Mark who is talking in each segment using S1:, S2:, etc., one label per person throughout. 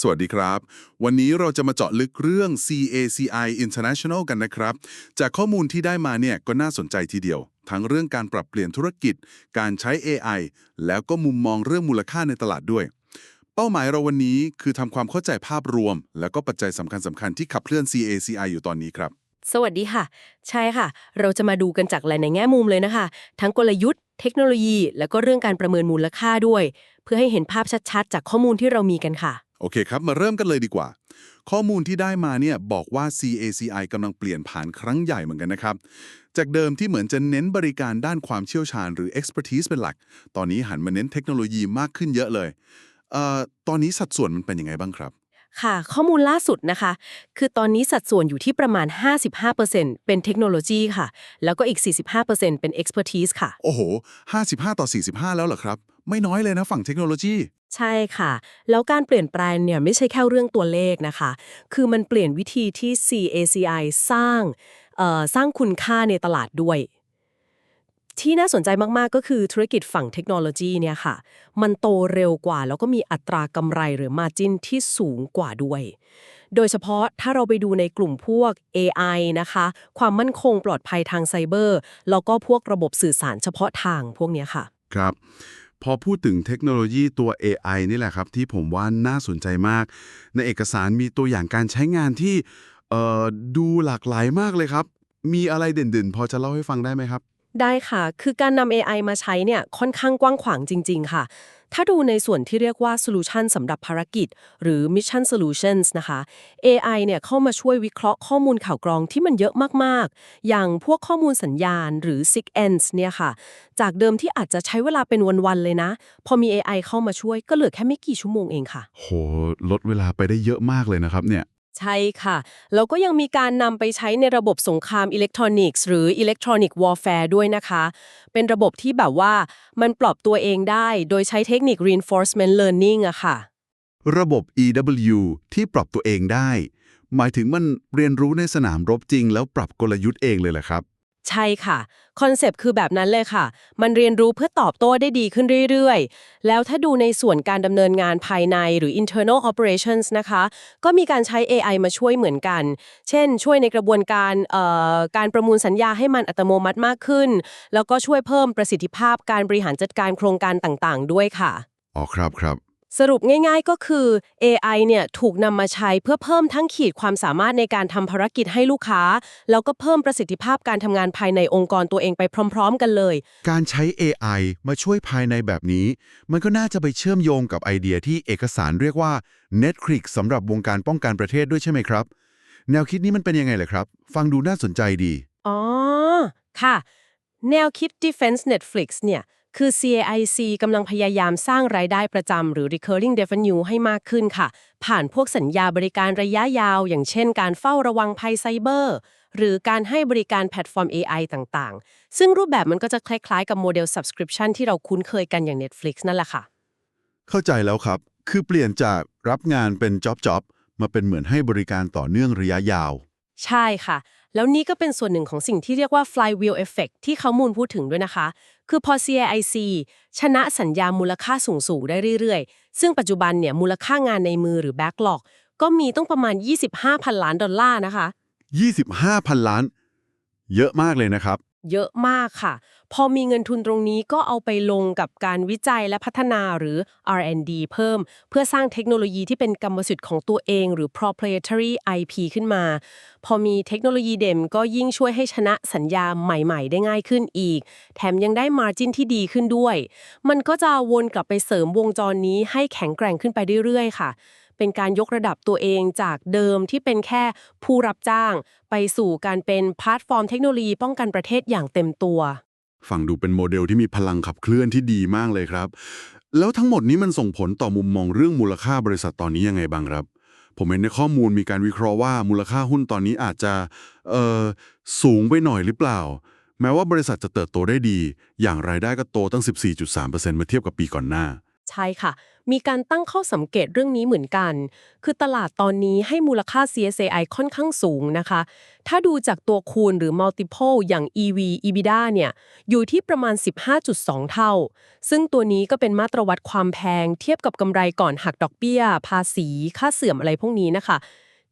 S1: สวัสดีครับ วันนี้เราจะมาเจาะลึกเรื่อง CACI International กันนะครับ จากข้อมูลที่ได้มาเนี่ยก็น่าสนใจทีเดียว ทั้งเรื่องการปรับเปลี่ยนธุรกิจ การใช้ AI แล้วก็มุมมองเรื่องมูลค่าในตลาดด้วย เป้าหมายเราวันนี้คือทำความเข้าใจภาพรวม แล้วก็ปัจจัยสำคัญสคัญๆที่ขับเคลื่อน CACI อยู่ตอนนี้ครับ
S2: สวัสดีค่ะ ใช่ค่ะ เราจะมาดูกันจากหลายในแง่มุมเลยนะคะ ทั้งกลยุทธ์ เทคโนโลยี แล้วก็เรื่องการประเมินมูลค่าด้วย เพื่อให้เห็นภาพชัดๆ จากข้อมูลที่เรามีกันค่ะ
S1: โอเคครับ มาเริ่มกันเลยดีกว่า ข้อมูลที่ได้มาเนี่ยบอกว่า CACI กำลังเปลี่ยนผ่านครั้งใหญ่เหมือนกันนะครับ จากเดิมที่เหมือนจะเน้นบริการด้านความเชี่ยวชาญหรือ expertise เป็นหลัก ตอนนี้หันมาเน้นเทคโนโลยีมากขึ้นเยอะเลยเอ่อตอนนี้สัดส่วนมันเป็นยังไงบ้างครับ
S2: ค่ะ ข้อมูลล่าสุดนะคะ คือตอนนี้สัดส่วนอยู่ที่ประมาณ 55%เป็นเทคโนโลยีค่ะ แล้วก็อีก 45%เป็น expertise ค่ะ
S1: โอ้โห 55 ต่อ 45 แล้วเหรอครับ ไม่น้อยเลยนะฝั่งเทคโนโลยี
S2: ใช่ค่ะ แล้วการเปลี่ยนแปลงเนี่ยไม่ใช่แค่เรื่องตัวเลขนะคะ คือมันเปลี่ยนวิธีที่ CACI สร้างเอ่อสร้างคุณค่าในตลาดด้วย ที่น่าสนใจมาก ๆ ก็คือธุรกิจฝั่งเทคโนโลยีเนี่ยค่ะ มันโตเร็วกว่า แล้วก็มีอัตรากำไรหรือ Margin ที่สูงกว่าด้วย โดยเฉพาะถ้าเราไปดูในกลุ่มพวก AI นะคะ ความมั่นคงปลอดภัยทางไซเบอร์ แล้วก็พวกระบบสื่อสารเฉพาะทางพวกนี้ค่ะ
S3: ครับพอพูดถึงเทคโนโลยีตัว AI นี่แหละครับ ที่ผมว่าน่าสนใจมาก ในเอกสารมีตัวอย่างการใช้งานที่เอ่อดูหลากหลายมากเลยครับ มีอะไรเด่นๆ พอจะเล่าให้ฟังได้ไหมครับ
S2: ได้ค่ะ คือการนำ AI มาใช้เนี่ยค่อนข้างกว้างขวางจริง ๆ ค่ะ ถ้าดูในส่วนที่เรียกว่า Solution สำหรับภารกิจ หรือ Mission Solutions นะคะ AI เนี่ยเข้ามาช่วยวิเคราะห์ข้อมูลข่าวกรองที่มันเยอะมาก ๆ อย่างพวกข้อมูลสัญญาณหรือ SIG ends เนี่ยค่ะ จากเดิมที่อาจจะใช้เวลาเป็นวัน ๆ เลยนะ พอมี AI เข้ามาช่วยก็เหลือแค่ไม่กี่ชั่วโมงเองค่ะ
S3: โห ลดเวลาไปได้เยอะมากเลยนะครับเนี่ย
S2: ใช่ค่ะ แล้วก็ยังมีการนำไปใช้ในระบบสงครามอิเล็กทรอนิกส์หรืออิเล็กทรอนิกส์วอลแฟร์ด้วยนะคะ เป็นระบบที่แบบว่ามันปรับตัวเองได้โดยใช้เทคนิค reinforcement learning อะค่ะ
S3: ระบบ EW ที่ปรับตัวเองได้ หมายถึงมันเรียนรู้ในสนามรบจริง แล้วปรับกลยุทธ์เองเลยแหละครับ
S2: ใช่ค่ะ คอนเซปต์คือแบบนั้นเลยค่ะ มันเรียนรู้เพื่อตอบโต้ได้ดีขึ้นเรื่อย ๆ แล้วถ้าดูในส่วนการดำเนินงานภายในหรือ internal operations นะคะ ก็มีการใช้ AI มาช่วยเหมือนกัน เช่น ช่วยในกระบวนการการประมูลสัญญาให้มันอัตโนมัติมากขึ้น แล้วก็ช่วยเพิ่มประสิทธิภาพการบริหารจัดการโครงการต่างๆ ด้วยค่ะ
S3: อ๋อครับครับ
S2: สรุปง่ายๆก็คือ AI เนี่ยถูกนำมาใช้เพื่อเพิ่มทั้งขีดความสามารถในการทำภารกิจให้ลูกค้า แล้วก็เพิ่มประสิทธิภาพการทำงานภายในองค์กรตัวเองไปพร้อม ๆ กันเลย
S3: การใช้ AI มาช่วยภายในแบบนี้ มันก็น่าจะไปเชื่อมโยงกับไอเดียที่เอกสารเรียกว่า Netcrix สำหรับวงการป้องกันประเทศด้วยใช่ไหมครับ แนวคิดนี้มันเป็นยังไงล่ะครับ ฟังดูน่าสนใจดี
S2: อ๋อค่ะ แนวคิด Defense Netflix เนี่ย คือ CAIC กำลังพยายามสร้างรายได้ประจำหรือ recurring revenue ให้มากขึ้นค่ะ ผ่านพวกสัญญาบริการระยะยาว อย่างเช่นการเฝ้าระวังภัยไซเบอร์ หรือการให้บริการแพลตฟอร์ม AI ต่างๆ ซึ่งรูปแบบมันก็จะคล้ายๆ กับโมเดล subscription ที่เราคุ้นเคยกันอย่าง Netflix นั่นแหละค่ะ
S3: เข้าใจแล้วครับ คือเปลี่ยนจากรับงานเป็นจ็อบจ็อบมาเป็นเหมือนให้บริการต่อเนื่องระยะยาว
S2: ใช่ค่ะ แล้วนี่ก็เป็นส่วนหนึ่งของสิ่งที่เรียกว่า flywheel effect ที่เขามูลพูดถึงด้วยนะคะ คือพอ CAIC ชนะสัญญามูลค่าสูงๆได้เรื่อยๆ ซึ่งปัจจุบันเนี่ยมูลค่างานในมือหรือ backlog ก็มีต้องประมาณ 25,000 ล้านดอลลาร์นะคะ
S3: 25,000 ล้าน เยอะมากเลยนะครับ
S2: เยอะมากค่ะ พอมีเงินทุนตรงนี้ก็เอาไปลงกับการวิจัยและพัฒนาหรือ R&D เพิ่ม เพื่อสร้างเทคโนโลยีที่เป็นกรรมสิทธิ์ของตัวเอง หรือ proprietary IP ขึ้นมา พอมีเทคโนโลยีเด่มก็ยิ่งช่วยให้ชนะสัญญาใหม่ๆ ได้ง่ายขึ้นอีก แถมยังได้ margin ที่ดีขึ้นด้วย มันก็จะวนกลับไปเสริมวงจรนี้ให้แข็งแกร่งขึ้นไปเรื่อยๆ ค่ะเป็นการยกระดับตัวเองจากเดิมที่เป็นแค่ผู้รับจ้าง ไปสู่การเป็นแพลตฟอร์มเทคโนโลยีป้องกันประเทศอย่างเต็มตัว
S3: ฟังดูเป็นโมเดลที่มีพลังขับเคลื่อนที่ดีมากเลยครับ แล้วทั้งหมดนี้มันส่งผลต่อมุมมองเรื่องมูลค่าบริษัทตอนนี้ยังไงบ้างครับ ผมเห็นในข้อมูลมีการวิเคราะห์ว่ามูลค่าหุ้นตอนนี้อาจจะเอ่อสูงไปหน่อยหรือเปล่า แม้ว่าบริษัทจะเติบโตได้ดี อย่างรายได้ก็โตตั้ง 14.3%เมื่อเทียบกับปีก่อนหน้า
S2: ใช่ค่ะ มีการตั้งข้อสังเกตเรื่องนี้เหมือนกัน คือตลาดตอนนี้ให้มูลค่า CSAI ค่อนข้างสูงนะคะ ถ้าดูจากตัวคูณหรือ multiple อย่าง EV EBITDA เนี่ย อยู่ที่ประมาณ 15.2 เท่า ซึ่งตัวนี้ก็เป็นมาตรวัดความแพง เทียบกับกำไรก่อนหักดอกเบี้ย ภาษี ค่าเสื่อมอะไรพวกนี้นะคะ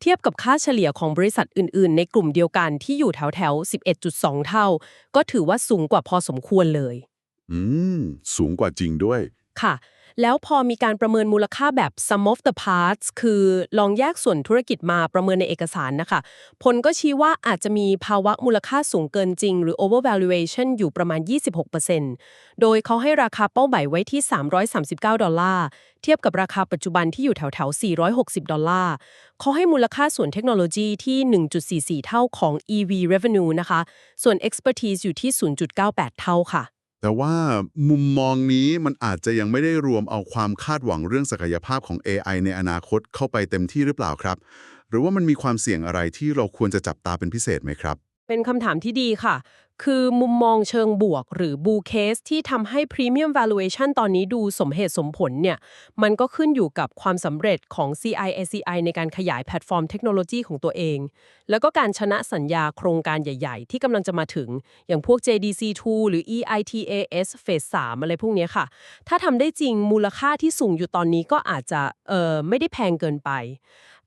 S2: เทียบกับค่าเฉลี่ยของบริษัทอื่น ๆ ในกลุ่มเดียวกันที่อยู่แถวแถว11.2 เท่า ก็ถือว่าสูงกว่าพอสมควรเลย
S3: อืม สูงกว่าจริงด้วย
S2: ค่ะ แล้วพอมีการประเมินมูลค่าแบบ sum of the parts คือลองแยกส่วนธุรกิจมาประเมินในเอกสารนะคะ ผลก็ชี้ว่าอาจจะมีภาวะมูลค่าสูงเกินจริง หรือ overvaluation อยู่ประมาณ 26%โดยเขาให้ราคาเป้าหมายไว้ที่ 339 ดอลลาร์ เทียบกับราคาปัจจุบันที่อยู่แถวๆ460 ดอลลาร์ เขาให้มูลค่าส่วนเทคโนโลยีที่ 1.44 เท่าของ EV revenue นะคะ ส่วน expertise อยู่ที่ 0.98 เท่าค่ะ
S3: แต่ว่ามุมมองนี้มันอาจจะยังไม่ได้รวมเอาความคาดหวังเรื่องศักยภาพของ AI ในอนาคตเข้าไปเต็มที่หรือเปล่าครับ หรือว่ามันมีความเสี่ยงอะไรที่เราควรจะจับตาเป็นพิเศษไหมครับ
S2: เป็นคำถามที่ดีค่ะ คือมุมมองเชิงบวกหรือ bull case ที่ทำให้ premium valuation ตอนนี้ดูสมเหตุสมผลเนี่ย มันก็ขึ้นอยู่กับความสำเร็จของ CIACI ในการขยายแพลตฟอร์มเทคโนโลยีของตัวเอง แล้วก็การชนะสัญญาโครงการใหญ่ๆ ที่กำลังจะมาถึง อย่างพวก JDC2 หรือ EITAS Phase 3 อะไรพวกนี้ค่ะ ถ้าทำได้จริงมูลค่าที่สูงอยู่ตอนนี้ก็อาจจะเออไม่ได้แพงเกินไป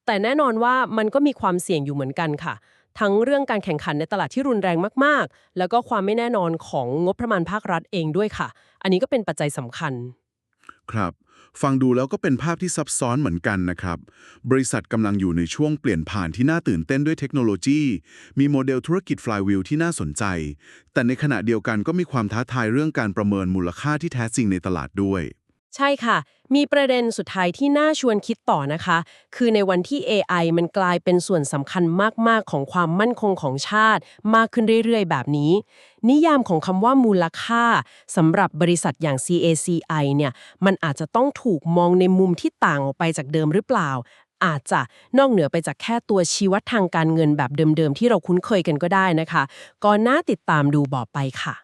S2: แต่แน่นอนว่ามันก็มีความเสี่ยงอยู่เหมือนกันค่ะ ทั้งเรื่องการแข่งขันในตลาดที่รุนแรงมากๆ แล้วก็ความไม่แน่นอนของงบประมาณภาครัฐเองด้วยค่ะ อันนี้ก็เป็นปัจจัยสำคัญ
S3: ครับ ฟังดูแล้วก็เป็นภาพที่ซับซ้อนเหมือนกันนะครับ บริษัทกำลังอยู่ในช่วงเปลี่ยนผ่านที่น่าตื่นเต้นด้วยเทคโนโลยี มีโมเดลธุรกิจ flywheel ที่น่าสนใจ แต่ในขณะเดียวกันก็มีความท้าทายเรื่องการประเมินมูลค่าที่แท้จริงในตลาดด้วย
S2: ใช่ค่ะ มีประเด็นสุดท้ายที่น่าชวนคิดต่อนะคะ คือในวันที่ AI มันกลายเป็นส่วนสำคัญมาก ๆ ของความมั่นคงของชาติ มากขึ้นเรื่อย ๆ แบบนี้ นิยามของคำว่ามูลค่าสำหรับบริษัทอย่าง CACI เนี่ย มันอาจจะต้องถูกมองในมุมที่ต่างออกไปจากเดิมหรือเปล่า อาจจะนอกเหนือไปจากแค่ตัวชี้วัดทางการเงินแบบเดิม ๆ ที่เราคุ้นเคยกันก็ได้นะคะ ก็น่าติดตามดูต่อไปค่ะ